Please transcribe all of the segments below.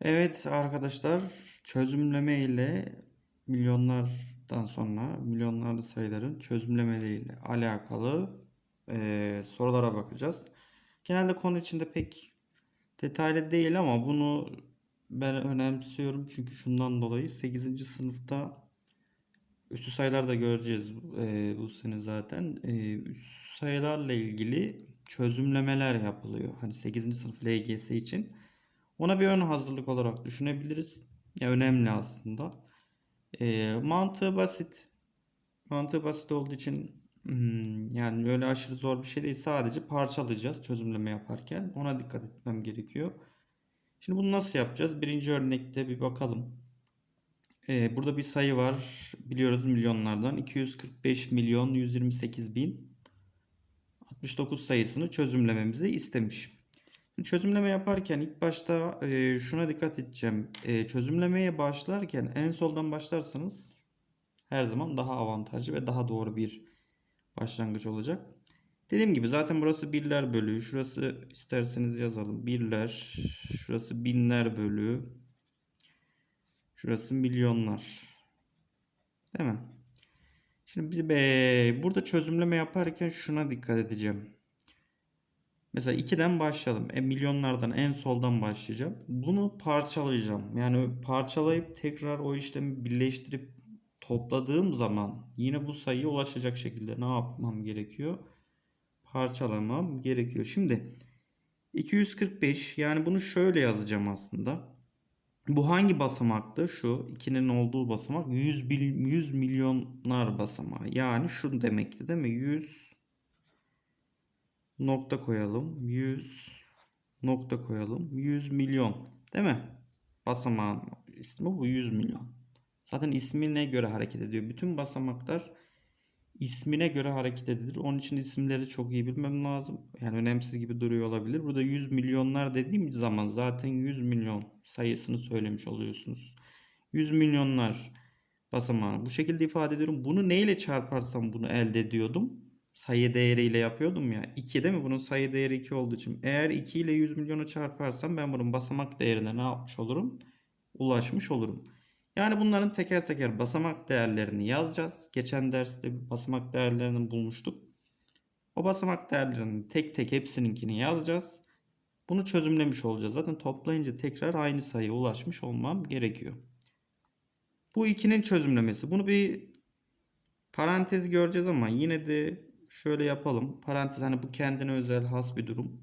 Evet arkadaşlar çözümleme ile milyonlardan sonra milyonlarlı sayıların çözümlemeleriyle alakalı eee, sorulara bakacağız. Genelde konu içinde pek detaylı değil ama bunu ben önemsiyorum çünkü şundan dolayı 8. sınıfta üstü sayılar da göreceğiz eee, bu sene zaten. Eee üst sayılarla ilgili çözümlemeler yapılıyor. Hani 8. sınıf LGS için. Ona bir ön hazırlık olarak düşünebiliriz. Ya önemli aslında. Ee, mantığı basit. Mantığı basit olduğu için hmm, yani öyle aşırı zor bir şey değil. Sadece parçalayacağız çözümleme yaparken. Ona dikkat etmem gerekiyor. Şimdi bunu nasıl yapacağız? Birinci örnekte bir bakalım. Ee, burada bir sayı var. Biliyoruz milyonlardan. 245 milyon 128 bin 69 sayısını çözümlememizi istemiş. Çözümleme yaparken ilk başta şuna dikkat edeceğim. Çözümlemeye başlarken en soldan başlarsanız her zaman daha avantajlı ve daha doğru bir başlangıç olacak. Dediğim gibi zaten burası birler bölü. Şurası isterseniz yazalım. Birler. Şurası binler bölü. Şurası milyonlar. Değil mi? Şimdi biz burada çözümleme yaparken şuna dikkat edeceğim. Mesela 2'den başlayalım. E, milyonlardan en soldan başlayacağım. Bunu parçalayacağım. Yani parçalayıp tekrar o işlemi birleştirip topladığım zaman yine bu sayıya ulaşacak şekilde ne yapmam gerekiyor? Parçalamam gerekiyor. Şimdi 245 yani bunu şöyle yazacağım aslında. Bu hangi basamaktı? Şu 2'nin olduğu basamak 100, bil- 100 milyonlar basamağı. Yani şu demekti değil mi? 100 nokta koyalım. 100 nokta koyalım. 100 milyon. Değil mi? Basamağın ismi bu 100 milyon. Zaten ismine göre hareket ediyor. Bütün basamaklar ismine göre hareket edilir. Onun için isimleri çok iyi bilmem lazım. Yani önemsiz gibi duruyor olabilir. Burada 100 milyonlar dediğim zaman zaten 100 milyon sayısını söylemiş oluyorsunuz. 100 milyonlar basamağını bu şekilde ifade ediyorum. Bunu neyle çarparsam bunu elde ediyordum. Sayı değeriyle yapıyordum ya. 2 değil mi? Bunun sayı değeri 2 olduğu için. Eğer 2 ile 100 milyonu çarparsam ben bunun basamak değerine ne yapmış olurum? Ulaşmış olurum. Yani bunların teker teker basamak değerlerini yazacağız. Geçen derste basamak değerlerini bulmuştuk. O basamak değerlerini tek tek hepsininkini yazacağız. Bunu çözümlemiş olacağız. Zaten toplayınca tekrar aynı sayıya ulaşmış olmam gerekiyor. Bu ikinin çözümlemesi. Bunu bir parantez göreceğiz ama yine de şöyle yapalım. Parantez hani bu kendine özel has bir durum.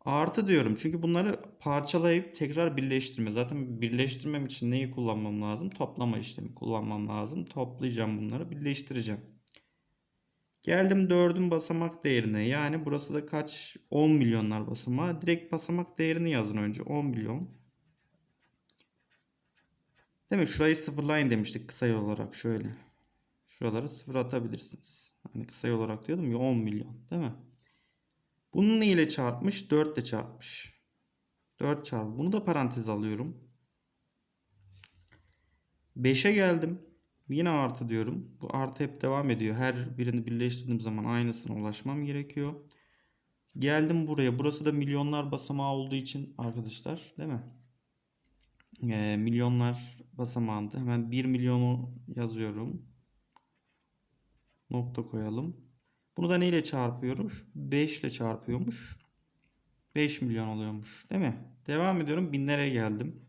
Artı diyorum çünkü bunları parçalayıp tekrar birleştirme. Zaten birleştirmem için neyi kullanmam lazım? Toplama işlemi kullanmam lazım. Toplayacağım bunları, birleştireceğim. Geldim dördün basamak değerine. Yani burası da kaç? 10 milyonlar basamağı. Direkt basamak değerini yazın önce. 10 milyon. Değil mi? Şurayı sıfırlayın demiştik kısa yol olarak şöyle. Şuraları sıfır atabilirsiniz. Hani kısa yol olarak diyordum ya 10 milyon değil mi? Bunu ne ile çarpmış? 4 ile çarpmış. 4 çarpı. Bunu da parantez alıyorum. 5'e geldim. Yine artı diyorum. Bu artı hep devam ediyor. Her birini birleştirdiğim zaman aynısına ulaşmam gerekiyor. Geldim buraya. Burası da milyonlar basamağı olduğu için arkadaşlar değil mi? Ee, milyonlar basamağında hemen 1 milyonu yazıyorum. Nokta koyalım. Bunu da neyle çarpıyormuş? 5 ile çarpıyormuş. 5 milyon oluyormuş. Değil mi? Devam ediyorum. Binlere geldim.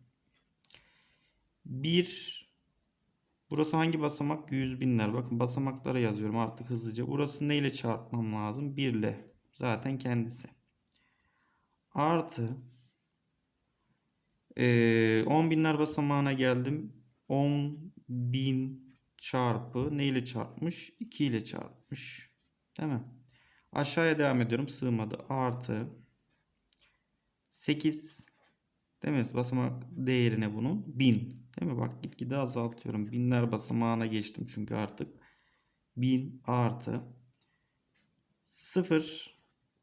1 Burası hangi basamak? 100 binler. Bakın basamaklara yazıyorum artık hızlıca. Burası neyle çarpmam lazım? 1 ile. Zaten kendisi. Artı ee, 10 binler basamağına geldim. 10 bin çarpı neyle çarpmış? 2 ile çarpmış. Değil mi? Aşağıya devam ediyorum. Sığmadı. Artı 8 değil mi? Basamak değerine bunun 1000. Değil mi? Bak gitgide azaltıyorum. Binler basamağına geçtim çünkü artık. 1000 artı 0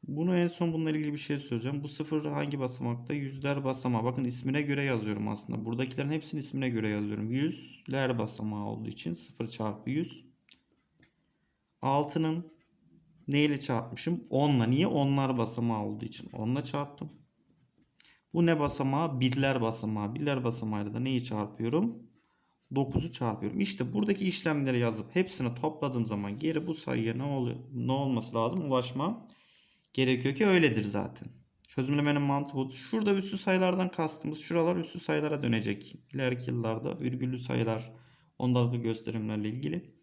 bunu en son bununla ilgili bir şey söyleyeceğim. Bu sıfır hangi basamakta? Yüzler basamağı. Bakın ismine göre yazıyorum aslında. Buradakilerin hepsini ismine göre yazıyorum. Yüzler basamağı olduğu için 0 çarpı 100. 6'nın neyle çarpmışım? 10'la. Niye? Onlar basamağı olduğu için. 10'la çarptım. Bu ne basamağı? Birler basamağı. Birler basamağıyla da neyi çarpıyorum? 9'u çarpıyorum. İşte buradaki işlemleri yazıp hepsini topladığım zaman geri bu sayıya ne oluyor? Ne olması lazım? Ulaşmam gerekiyor ki öyledir zaten. Çözümlemenin mantığı bu. Şurada üssü sayılardan kastımız şuralar üssü sayılara dönecek. İleriki yıllarda virgüllü sayılar ondalıklı gösterimlerle ilgili.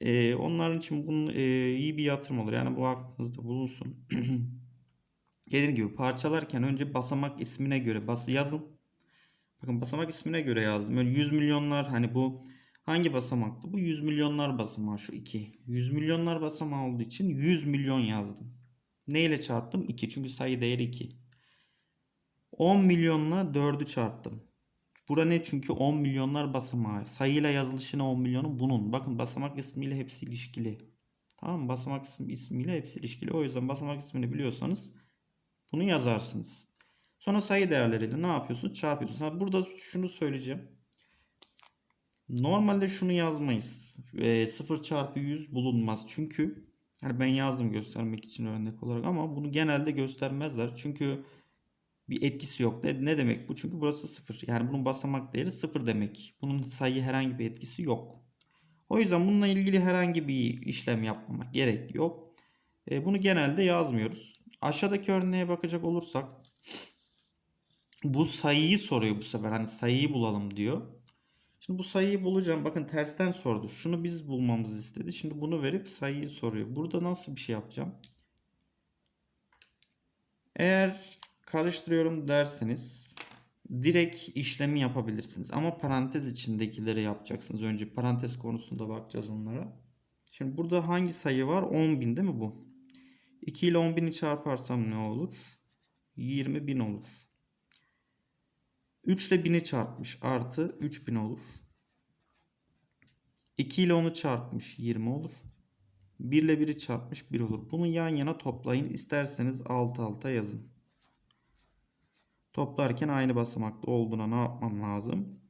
Ee, onların için bunun e, iyi bir yatırım olur. Yani bu aklınızda bulunsun. Dediğim gibi parçalarken önce basamak ismine göre bası yazın. Bakın basamak ismine göre yazdım. Böyle 100 milyonlar hani bu hangi basamaktı? Bu 100 milyonlar basamağı şu 2. 100 milyonlar basamağı olduğu için 100 milyon yazdım. Ne ile çarptım? 2. Çünkü sayı değeri 2. 10 milyonla 4'ü çarptım. Bura ne? Çünkü 10 milyonlar basamağı. Sayıyla yazılışına 10 milyonun bunun. Bakın basamak ismiyle hepsi ilişkili. Tamam mı? Basamak ismi, ismiyle hepsi ilişkili. O yüzden basamak ismini biliyorsanız bunu yazarsınız. Sonra sayı değerleriyle ne yapıyorsunuz? Çarpıyorsunuz. Ha, burada şunu söyleyeceğim. Normalde şunu yazmayız. E, 0 çarpı 100 bulunmaz. Çünkü yani ben yazdım göstermek için örnek olarak ama bunu genelde göstermezler. Çünkü bir etkisi yok. Ne, ne demek bu? Çünkü burası 0. Yani bunun basamak değeri 0 demek. Bunun sayı herhangi bir etkisi yok. O yüzden bununla ilgili herhangi bir işlem yapmamak gerek yok. E, bunu genelde yazmıyoruz. Aşağıdaki örneğe bakacak olursak bu sayıyı soruyor bu sefer. Hani sayıyı bulalım diyor. Şimdi bu sayıyı bulacağım. Bakın tersten sordu. Şunu biz bulmamızı istedi. Şimdi bunu verip sayıyı soruyor. Burada nasıl bir şey yapacağım? Eğer karıştırıyorum derseniz direkt işlemi yapabilirsiniz. Ama parantez içindekileri yapacaksınız. Önce parantez konusunda bakacağız onlara. Şimdi burada hangi sayı var? 10.000 değil mi bu? 2 ile 10.000'i çarparsam ne olur? 20.000 olur. 3 ile 1000'i çarpmış artı 3000 olur. 2 ile 10'u çarpmış 20 olur. 1 ile 1'i çarpmış 1 olur. Bunu yan yana toplayın. İsterseniz alt alta yazın. Toplarken aynı basamakta olduğuna ne yapmam lazım?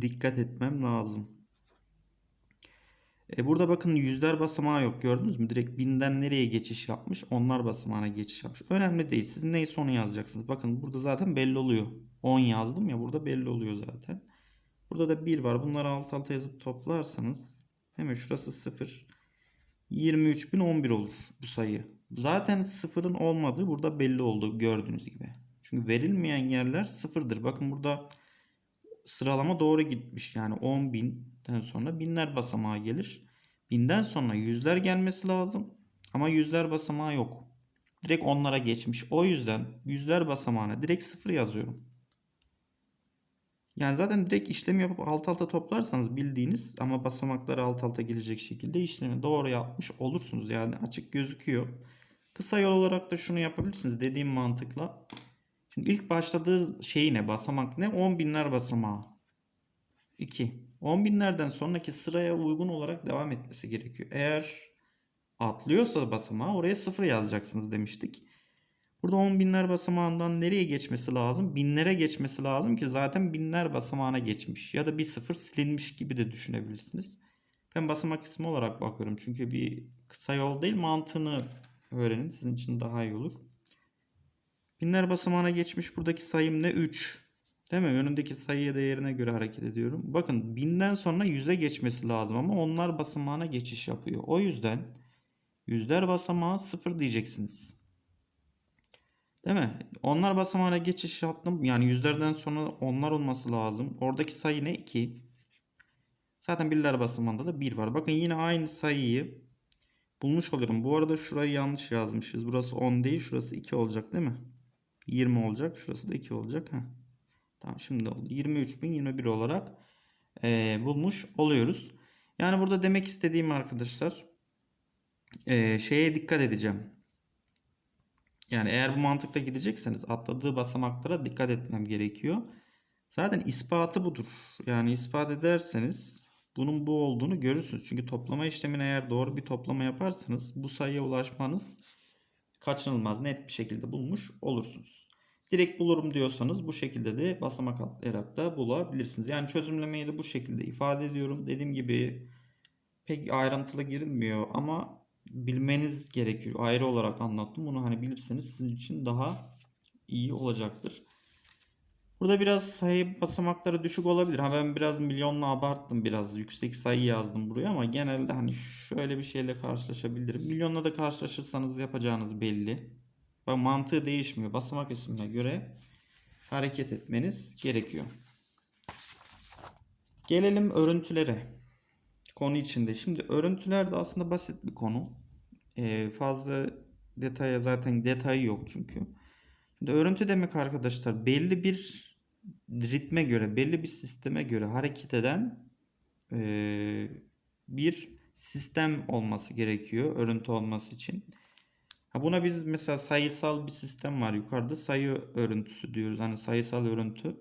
Dikkat etmem lazım. E burada bakın yüzler basamağı yok gördünüz mü? Direkt binden nereye geçiş yapmış? Onlar basamağına geçiş yapmış. Önemli değil. Siz neyse onu yazacaksınız. Bakın burada zaten belli oluyor. 10 yazdım ya burada belli oluyor zaten. Burada da 1 var. Bunları alt alta yazıp toplarsanız değil mi? Şurası 0. 23.011 olur bu sayı. Zaten sıfırın olmadığı burada belli oldu gördüğünüz gibi. Çünkü verilmeyen yerler sıfırdır. Bakın burada sıralama doğru gitmiş. Yani 10.000'den sonra binler basamağı gelir. Binden sonra yüzler gelmesi lazım. Ama yüzler basamağı yok. Direkt onlara geçmiş. O yüzden yüzler basamağına direkt sıfır yazıyorum. Yani zaten direkt işlemi yapıp alt alta toplarsanız bildiğiniz ama basamakları alt alta gelecek şekilde işlemi doğru yapmış olursunuz. Yani açık gözüküyor. Kısa yol olarak da şunu yapabilirsiniz dediğim mantıkla. Şimdi ilk başladığı şey ne? Basamak ne? 10 binler basamağı. 2. 10 binlerden sonraki sıraya uygun olarak devam etmesi gerekiyor. Eğer atlıyorsa basamağı oraya 0 yazacaksınız demiştik. Burada 10 binler basamağından nereye geçmesi lazım? Binlere geçmesi lazım ki zaten binler basamağına geçmiş. Ya da bir sıfır silinmiş gibi de düşünebilirsiniz. Ben basamak ismi olarak bakıyorum. Çünkü bir kısa yol değil mantığını öğrenin. Sizin için daha iyi olur. Binler basamağına geçmiş. Buradaki sayım ne? 3. Değil mi? Önündeki sayıya değerine göre hareket ediyorum. Bakın binden sonra yüze geçmesi lazım ama onlar basamağına geçiş yapıyor. O yüzden yüzler basamağı 0 diyeceksiniz. Değil mi? Onlar basamağına geçiş yaptım. Yani yüzlerden sonra onlar olması lazım. Oradaki sayı ne? 2. Zaten birler basamağında da 1 var. Bakın yine aynı sayıyı bulmuş oluyorum. Bu arada şurayı yanlış yazmışız. Burası 10 değil. Şurası 2 olacak değil mi? 20 olacak. Şurası da 2 olacak. Heh. Tamam şimdi oldu. 23.021 olarak e, bulmuş oluyoruz. Yani burada demek istediğim arkadaşlar e, şeye dikkat edeceğim. Yani eğer bu mantıkla gidecekseniz atladığı basamaklara dikkat etmem gerekiyor. Zaten ispatı budur. Yani ispat ederseniz bunun bu olduğunu görürsünüz. Çünkü toplama işlemini eğer doğru bir toplama yaparsanız bu sayıya ulaşmanız kaçınılmaz net bir şekilde bulmuş olursunuz. Direkt bulurum diyorsanız bu şekilde de basamak atlayarak da bulabilirsiniz. Yani çözümlemeyi de bu şekilde ifade ediyorum. Dediğim gibi pek ayrıntılı girilmiyor ama bilmeniz gerekiyor. Ayrı olarak anlattım. Bunu hani bilirseniz sizin için daha iyi olacaktır. Burada biraz sayı basamakları düşük olabilir. Ha ben biraz milyonla abarttım biraz. Yüksek sayı yazdım buraya ama genelde hani şöyle bir şeyle karşılaşabilirim. Milyonla da karşılaşırsanız yapacağınız belli. Bak mantığı değişmiyor. Basamak isimine göre hareket etmeniz gerekiyor. Gelelim örüntülere. Konu içinde. Şimdi örüntüler de aslında basit bir konu. Ee, fazla detaya zaten detayı yok çünkü. Şimdi örüntü demek arkadaşlar belli bir ritme göre, belli bir sisteme göre hareket eden eee, bir sistem olması gerekiyor örüntü olması için. Ha buna biz mesela sayısal bir sistem var yukarıda sayı örüntüsü diyoruz. Hani sayısal örüntü.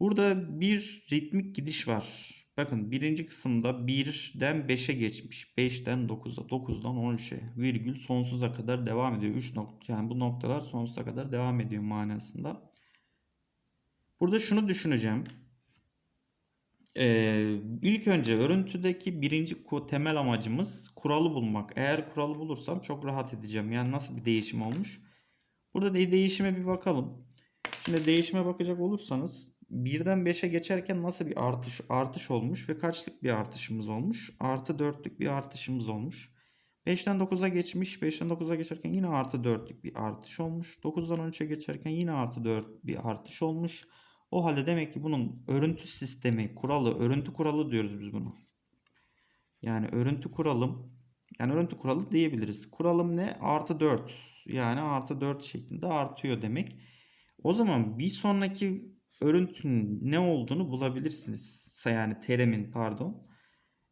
Burada bir ritmik gidiş var. Bakın birinci kısımda 1'den 5'e geçmiş. 5'ten 9'a, 9'dan 13'e virgül sonsuza kadar devam ediyor. 3 nokta yani bu noktalar sonsuza kadar devam ediyor manasında. Burada şunu düşüneceğim. Ee, ilk önce örüntüdeki birinci temel amacımız kuralı bulmak. Eğer kuralı bulursam çok rahat edeceğim. Yani nasıl bir değişim olmuş? Burada de değişime bir bakalım. Şimdi değişime bakacak olursanız birden 5'e geçerken nasıl bir artış artış olmuş ve kaçlık bir artışımız olmuş? Artı 4'lük bir artışımız olmuş. 5'ten 9'a geçmiş. 5'ten 9'a geçerken yine artı 4'lük bir artış olmuş. 9'dan 13'e geçerken yine artı 4 bir artış olmuş. O halde demek ki bunun örüntü sistemi, kuralı, örüntü kuralı diyoruz biz bunu. Yani örüntü kuralım, yani örüntü kuralı diyebiliriz. Kuralım ne? Artı 4. Yani artı 4 şeklinde artıyor demek. O zaman bir sonraki örüntünün ne olduğunu bulabilirsiniz. Yani terimin pardon.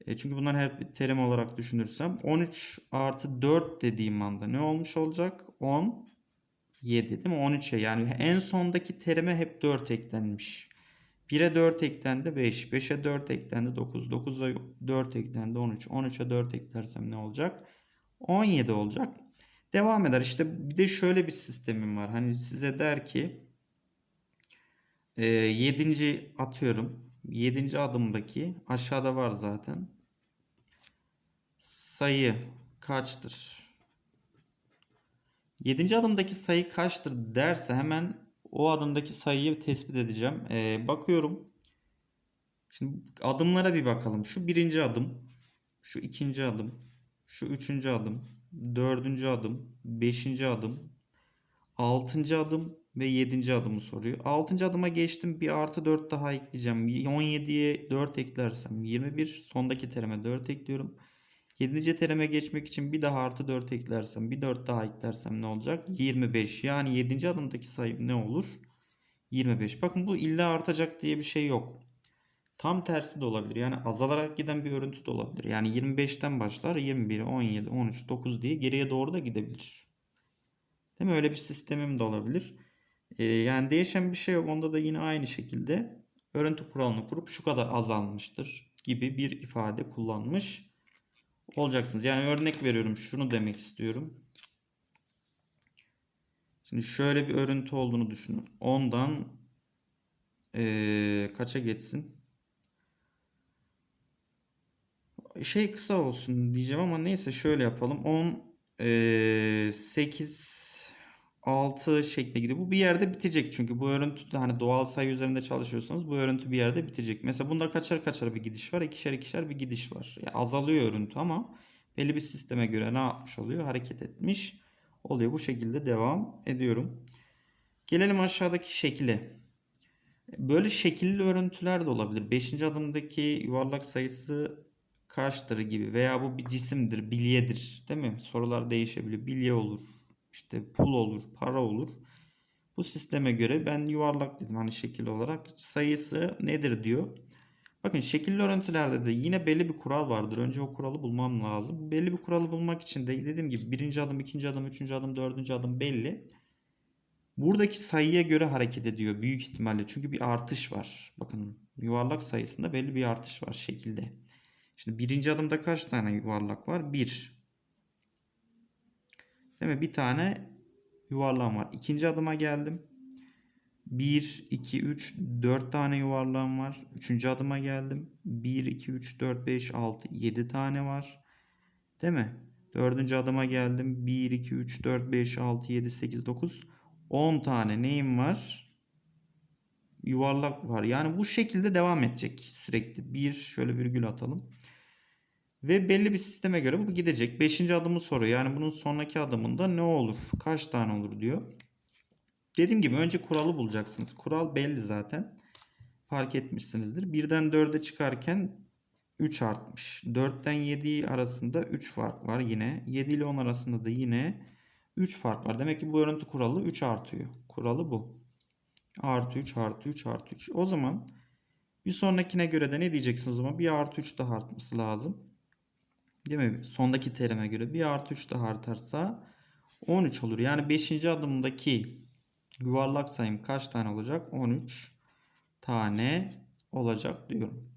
E, çünkü bunlar bir terim olarak düşünürsem 13 artı 4 dediğim anda ne olmuş olacak? 10 7 değil mi? 13'e yani en sondaki terime hep 4 eklenmiş. 1'e 4 eklendi 5. 5'e 4 eklendi 9. 9'a 4 eklendi 13. 13'e 4 eklersem ne olacak? 17 olacak. Devam eder. İşte bir de şöyle bir sistemim var. Hani size der ki 7. atıyorum. 7. adımdaki aşağıda var zaten. Sayı kaçtır? 7. adımdaki sayı kaçtır derse hemen o adımdaki sayıyı tespit edeceğim. Ee, bakıyorum. Şimdi adımlara bir bakalım. Şu birinci adım, şu ikinci adım, şu üçüncü adım, dördüncü adım, beşinci adım, altıncı adım ve yedinci adımı soruyor. Altıncı adıma geçtim. Bir artı 4 daha ekleyeceğim. 17'ye 4 eklersem 21. Sondaki terime 4 ekliyorum. 7. terime geçmek için bir daha artı 4 eklersem bir 4 daha eklersem ne olacak? 25. Yani 7. adımdaki sayı ne olur? 25. Bakın bu illa artacak diye bir şey yok. Tam tersi de olabilir. Yani azalarak giden bir örüntü de olabilir. Yani 25'ten başlar 21, 17, 13, 9 diye geriye doğru da gidebilir. Değil mi? Öyle bir sistemim de olabilir. Ee, yani değişen bir şey yok. Onda da yine aynı şekilde örüntü kuralını kurup şu kadar azalmıştır gibi bir ifade kullanmış olacaksınız. Yani örnek veriyorum. Şunu demek istiyorum. Şimdi şöyle bir örüntü olduğunu düşünün. 10'dan eee, kaça geçsin? Şey kısa olsun diyeceğim ama neyse şöyle yapalım. 10 eee 8 6 şekli gidiyor. Bu bir yerde bitecek çünkü bu örüntü hani doğal sayı üzerinde çalışıyorsanız bu örüntü bir yerde bitecek. Mesela bunda kaçar kaçar bir gidiş var. ikişer ikişer bir gidiş var. Yani azalıyor örüntü ama belli bir sisteme göre ne yapmış oluyor? Hareket etmiş oluyor. Bu şekilde devam ediyorum. Gelelim aşağıdaki şekile. Böyle şekilli örüntüler de olabilir. 5. adımdaki yuvarlak sayısı kaçtır gibi veya bu bir cisimdir, bilyedir, değil mi? Sorular değişebilir. Bilye olur, işte pul olur, para olur. Bu sisteme göre ben yuvarlak dedim hani şekil olarak. Sayısı nedir diyor. Bakın şekilli örüntülerde de yine belli bir kural vardır. Önce o kuralı bulmam lazım. Belli bir kuralı bulmak için de dediğim gibi birinci adım, ikinci adım, üçüncü adım, dördüncü adım belli. Buradaki sayıya göre hareket ediyor büyük ihtimalle. Çünkü bir artış var. Bakın yuvarlak sayısında belli bir artış var şekilde. Şimdi birinci adımda kaç tane yuvarlak var? Bir. Değil mi? Bir tane yuvarlağım var. İkinci adıma geldim. 1, 2, 3, 4 tane yuvarlağım var. Üçüncü adıma geldim. 1, 2, 3, 4, 5, 6, 7 tane var. Değil mi? Dördüncü adıma geldim. 1, 2, 3, 4, 5, 6, 7, 8, 9, 10 tane neyim var? Yuvarlak var. Yani bu şekilde devam edecek sürekli. Bir şöyle virgül atalım. Ve belli bir sisteme göre bu gidecek. Beşinci adımı soruyor. Yani bunun sonraki adımında ne olur? Kaç tane olur diyor. Dediğim gibi önce kuralı bulacaksınız. Kural belli zaten. Fark etmişsinizdir. Birden 4'e çıkarken 3 artmış. 4'ten 7 arasında 3 fark var yine. 7 ile 10 arasında da yine 3 fark var. Demek ki bu örüntü kuralı 3 artıyor. Kuralı bu. Artı 3 artı 3 artı 3. O zaman bir sonrakine göre de ne diyeceksiniz o zaman? Bir artı 3 daha artması lazım. Değil mi? Sondaki terime göre bir artı 3 daha artarsa 13 olur. Yani 5. adımdaki yuvarlak sayım kaç tane olacak? 13 tane olacak diyorum.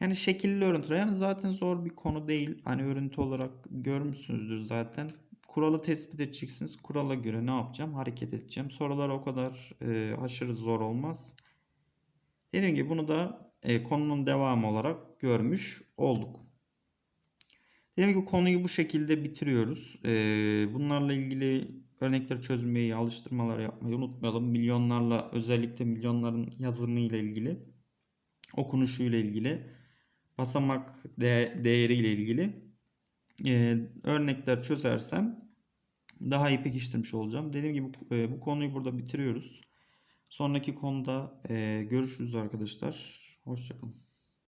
Yani şekilli örüntü. Yani zaten zor bir konu değil. Hani örüntü olarak görmüşsünüzdür zaten. Kuralı tespit edeceksiniz. Kurala göre ne yapacağım? Hareket edeceğim. Sorular o kadar e, aşırı zor olmaz. Dediğim gibi bunu da e, konunun devamı olarak görmüş olduk. Dediğim gibi konuyu bu şekilde bitiriyoruz. E, bunlarla ilgili örnekleri çözmeyi, alıştırmalar yapmayı unutmayalım. Milyonlarla özellikle milyonların yazımı ile ilgili, okunuşu ile ilgili, basamak de, değeri ile ilgili e, örnekler çözersem daha iyi pekiştirmiş olacağım. Dediğim gibi e, bu konuyu burada bitiriyoruz. Sonraki konuda e, görüşürüz arkadaşlar. Hoşçakalın.